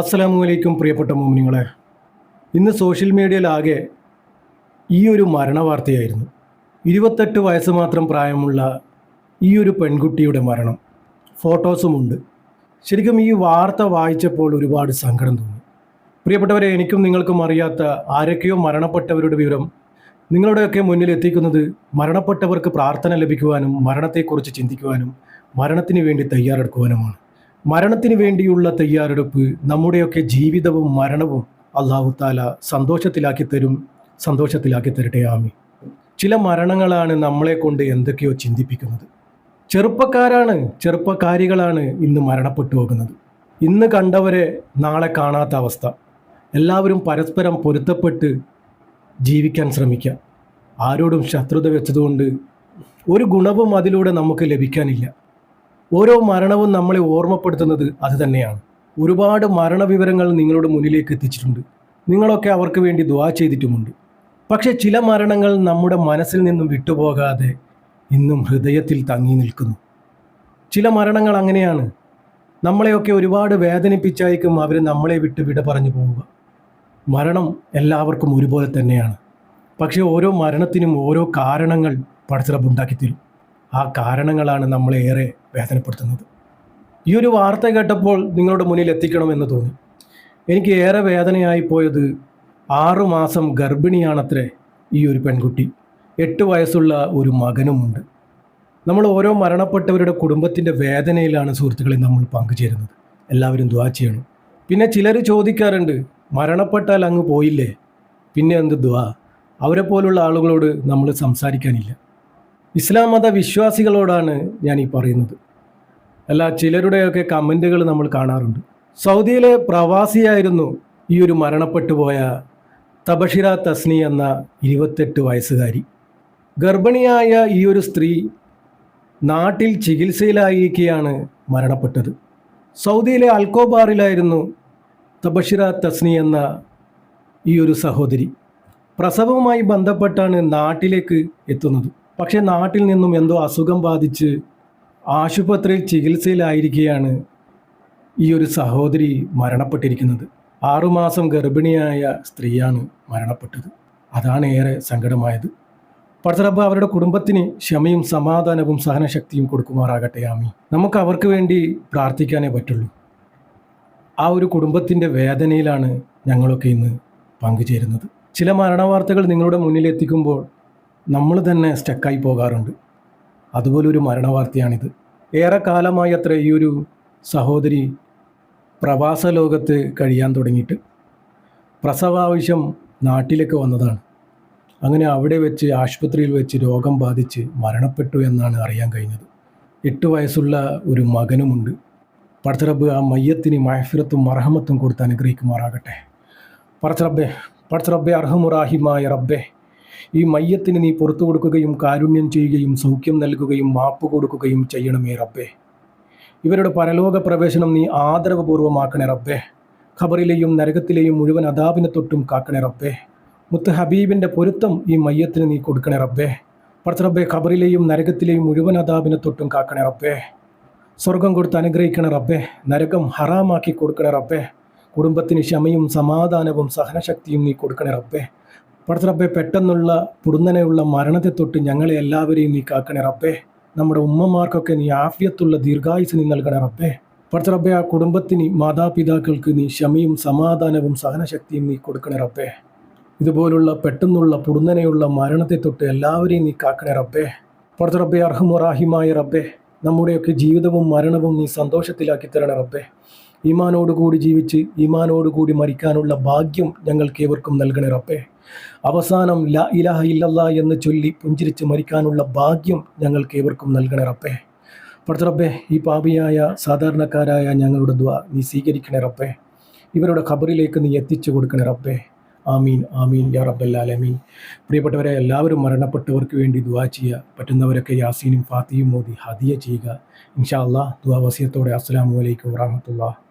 അസ്സലാമു അലൈക്കും പ്രിയപ്പെട്ട മോമിനിങ്ങളെ. ഇന്ന് സോഷ്യൽ മീഡിയയിലാകെ ഈ ഒരു മരണവാർത്തയായിരുന്നു. ഇരുപത്തെട്ട് വയസ്സ് മാത്രം പ്രായമുള്ള ഈ ഒരു പെൺകുട്ടിയുടെ മരണം. ഫോട്ടോസുമുണ്ട്. ശരിക്കും ഈ വാർത്ത വായിച്ചപ്പോൾ ഒരുപാട് സങ്കടം തോന്നി. പ്രിയപ്പെട്ടവരെ എനിക്കും നിങ്ങൾക്കും അറിയാത്ത ആരൊക്കെയോ മരണപ്പെട്ടവരുടെ വിവരം നിങ്ങളുടെയൊക്കെ മുന്നിൽ എത്തിക്കുന്നത് മരണപ്പെട്ടവർക്ക് പ്രാർത്ഥന ലഭിക്കുവാനും മരണത്തെക്കുറിച്ച് ചിന്തിക്കുവാനും മരണത്തിന് വേണ്ടി തയ്യാറെടുക്കുവാനുമാണ്. മരണത്തിന് വേണ്ടിയുള്ള തയ്യാറെടുപ്പ് നമ്മുടെയൊക്കെ ജീവിതവും മരണവും അള്ളാഹു താല സന്തോഷത്തിലാക്കി തരും സന്തോഷത്തിലാക്കി തരട്ടെ ആമി ചില മരണങ്ങളാണ് നമ്മളെ കൊണ്ട് എന്തൊക്കെയോ ചിന്തിപ്പിക്കുന്നത്. ചെറുപ്പക്കാരാണ് ചെറുപ്പക്കാരികളാണ് ഇന്ന് മരണപ്പെട്ടു പോകുന്നത്. ഇന്ന് കണ്ടവരെ നാളെ കാണാത്ത അവസ്ഥ. എല്ലാവരും പരസ്പരം പൊരുത്തപ്പെട്ട് ജീവിക്കാൻ ശ്രമിക്കുക. ആരോടും ശത്രുത വെച്ചതുകൊണ്ട് ഒരു ഗുണവും അതിലൂടെ നമുക്ക് ലഭിക്കാനില്ല. ഓരോ മരണവും നമ്മളെ ഓർമ്മപ്പെടുത്തുന്നത് അത് തന്നെയാണ്. ഒരുപാട് മരണവിവരങ്ങൾ നിങ്ങളുടെ മുന്നിലേക്ക് എത്തിച്ചിട്ടുണ്ട്. നിങ്ങളൊക്കെ അവർക്ക് വേണ്ടി ദ്വാ ചെയ്തിട്ടുമുണ്ട്. പക്ഷെ ചില മരണങ്ങൾ നമ്മുടെ മനസ്സിൽ നിന്നും വിട്ടുപോകാതെ ഇന്നും ഹൃദയത്തിൽ തങ്ങി നിൽക്കുന്നു. ചില മരണങ്ങൾ അങ്ങനെയാണ്. നമ്മളെയൊക്കെ ഒരുപാട് വേദനിപ്പിച്ചായിരിക്കും അവർ നമ്മളെ വിട്ട് വിട പറഞ്ഞു പോവുക. മരണം എല്ലാവർക്കും ഒരുപോലെ തന്നെയാണ്. പക്ഷേ ഓരോ മരണത്തിനും ഓരോ കാരണങ്ങൾ പടച്ചിറപ്പ് ഉണ്ടാക്കി തരും ആ കാരണങ്ങളാണ് നമ്മളെ ഏറെ വേദനപ്പെടുത്തുന്നത്. ഈ ഒരു വാർത്ത കേട്ടപ്പോൾ നിങ്ങളുടെ മുന്നിൽ എത്തിക്കണമെന്ന് തോന്നി. എനിക്ക് ഏറെ വേദനയായി പോയത് ആറുമാസം ഗർഭിണിയാണത്രേ ഈ ഒരു പെൺകുട്ടി. എട്ട് വയസ്സുള്ള ഒരു മകനുമുണ്ട്. നമ്മൾ ഓരോ മരണപ്പെട്ടവരുടെ കുടുംബത്തിന്റെ വേദനയിലാണ് സുഹൃത്തുക്കളെ നമ്മൾ പങ്കുചേരുന്നത്. എല്ലാവരും ദ്വാ ചെയ്യണം. പിന്നെ ചിലർ ചോദിക്കാറുണ്ട് മരണപ്പെട്ടാൽ അങ്ങ് പോയില്ലേ? പിന്നെ എന്ത് ദ്വാ അവരെ പോലുള്ള ആളുകളോട് നമ്മൾ സംസാരിക്കാനില്ല. ഇസ്ലാം മത വിശ്വാസികളോടാണ് ഞാൻ ഈ പറയുന്നത്. അല്ല ചിലരുടെയൊക്കെ കമന്റുകൾ നമ്മൾ കാണാറുണ്ട്. സൗദിയിലെ പ്രവാസിയായിരുന്നു ഈ ഒരു മരണപ്പെട്ടുപോയ തബഷിറ തസ്നി എന്ന ഇരുപത്തെട്ട് വയസ്സുകാരി. ഗർഭിണിയായ ഈ ഒരു സ്ത്രീ നാട്ടിൽ ചികിത്സയിലായിരിക്കെയാണ് മരണപ്പെട്ടത്. സൗദിയിലെ അൽക്കോബാറിലായിരുന്നു തബഷിറ തസ്നി എന്ന ഈ ഒരു സഹോദരി. പ്രസവവുമായി ബന്ധപ്പെട്ടാണ് നാട്ടിലേക്ക് എത്തുന്നത്. പക്ഷേ നാട്ടിൽ നിന്നും എന്തോ അസുഖം ബാധിച്ച് ആശുപത്രിയിൽ ചികിത്സയിലായിരിക്കുകയാണ് ഈ ഒരു സഹോദരി മരണപ്പെട്ടിരിക്കുന്നത്. ആറുമാസം ഗർഭിണിയായ സ്ത്രീയാണ് മരണപ്പെട്ടത്. അതാണ് ഏറെ സങ്കടമായത്. പടത്തറബ്ബ് അവരുടെ കുടുംബത്തിന് ക്ഷമയും സമാധാനവും സഹനശക്തിയും കൊടുക്കുമാറാകട്ടെ. ആമി നമുക്ക് അവർക്ക് വേണ്ടി പ്രാർത്ഥിക്കാനേ പറ്റുള്ളൂ. ആ ഒരു കുടുംബത്തിന്റെ വേദനയിലാണ് ഞങ്ങളൊക്കെ ഇന്ന് പങ്കുചേരുന്നത്. ചില മരണവാർത്തകൾ നിങ്ങളുടെ മുന്നിൽ എത്തിക്കുമ്പോൾ നമ്മൾ തന്നെ സ്റ്റക്കായി പോകാറുണ്ട്. അതുപോലൊരു മരണവാർത്തയാണിത്. ഏറെ കാലമായി അത്ര ഈ ഒരു സഹോദരി പ്രവാസ ലോകത്ത് കഴിയാൻ തുടങ്ങിയിട്ട്. പ്രസവാവശ്യം നാട്ടിലേക്ക് വന്നതാണ്. അങ്ങനെ അവിടെ വെച്ച് ആശുപത്രിയിൽ വെച്ച് രോഗം ബാധിച്ച് മരണപ്പെട്ടു എന്നാണ് അറിയാൻ കഴിഞ്ഞത്. എട്ട് വയസ്സുള്ള ഒരു മകനുമുണ്ട്. പടച്ചറബ് ആ മയ്യത്തിന് മഹഫിറത്തും മറഹമത്തും കൊടുത്ത് അനുഗ്രഹിക്കുമാറാകട്ടെ. പടച്ചറബ്ബെ പടച്ചറബ്ബെ അർഹമുറാഹിമായ റബ്ബെ ഈ മയ്യത്തിന് നീ പുറത്തു കൊടുക്കുകയും കാരുണ്യം ചെയ്യുകയും സൗഖ്യം നൽകുകയും മാപ്പ് കൊടുക്കുകയും ചെയ്യണമേ റബ്ബേ. ഇവരുടെ പരലോക പ്രവേശനം നീ ആദരവപൂർവമാക്കണേ റബ്ബേ. ഖബറിലെയും നരകത്തിലെയും മുഴുവൻ അതാപിനെ തൊട്ടും കാക്കണേ റബ്ബേ. മുത്ത് ഹബീബിന്റെ പൊരുത്തം ഈ മയ്യത്തിന് നീ കൊടുക്കണേ റബ്ബേ. പടച്ച റബ്ബേ ഖബറിലെയും നരകത്തിലെയും മുഴുവൻ അതാപിനെ തൊട്ടും കാക്കണേ റബ്ബേ. സ്വർഗം കൊടുത്ത് അനുഗ്രഹിക്കണേ റബ്ബേ. നരകം ഹറാമാക്കി കൊടുക്കണേ റബ്ബേ. കുടുംബത്തിന് ക്ഷമയും സമാധാനവും സഹനശക്തിയും നീ കൊടുക്കണേ റബ്ബേ. റബ്ബെ പെട്ടെന്നുള്ള പുടുന്നനെയുള്ള മരണത്തെ തൊട്ട് ഞങ്ങളെ എല്ലാവരെയും നീ കാക്കണേ റബ്ബേ. നമ്മുടെ ഉമ്മമാർക്കൊക്കെ നീ ആഫ്യത്തുള്ള ദീർഘായുസ് നീ നൽകണേ റബ്ബേ. പടത്തിലപ്പേ ആ കുടുംബത്തിന് മാതാപിതാക്കൾക്ക് നീ ക്ഷമയും സമാധാനവും സഹനശക്തിയും നീ കൊടുക്കണേ റബ്ബേ. ഇതുപോലുള്ള പെട്ടെന്നുള്ള പുടുന്നനെയുള്ള മരണത്തെ തൊട്ട് എല്ലാവരെയും നീ കാക്കണേ റബ്ബേ. പടത്തിലപ്പേ അർഹമുറാഹിമായ റബ്ബേ നമ്മുടെയൊക്കെ ജീവിതവും മരണവും നീ സന്തോഷത്തിലാക്കി തരണേ റബ്ബേ. ഈമാനോടുകൂടി ജീവിച്ച് ഈമാനോടുകൂടി മരിക്കാനുള്ള ഭാഗ്യം ഞങ്ങൾക്ക് ഏവർക്കും നൽകണേ റബ്ബേ. അവസാനം ല ഇലാഹ ഇല്ലല്ല എന്ന് ചൊല്ലി പുഞ്ചിരിച്ച് മരിക്കാനുള്ള ഭാഗ്യം ഞങ്ങൾക്ക് ഏവർക്കും നൽകണേ റബ്ബേ. പടുത്ത റബ്ബേ ഈ പാപിയായ സാധാരണക്കാരായ ഞങ്ങളുടെ ദ്വാ നീ സ്വീകരിക്കണേ റബ്ബേ. ഇവരുടെ ഖബറിലേക്ക് നീ എത്തിച്ചു കൊടുക്കണേ റബ്ബേ. ആമീൻ ആമീൻ യാ റബ്ബല്ലാലമീൻ. പ്രിയപ്പെട്ടവരെ എല്ലാവരും മരണപ്പെട്ടവർക്ക് വേണ്ടി ദുവാ ചെയ്യുക. പറ്റുന്നവരൊക്കെ യാസീനും ഫാത്തിയും മോദി ഹദിയ ചെയ്യുക. ഇൻഷാ അള്ളാഹ് ദുവാ വസിയത്തോടെ. അസ്സാം വലൈക്കും വാഹമത്തുള്ള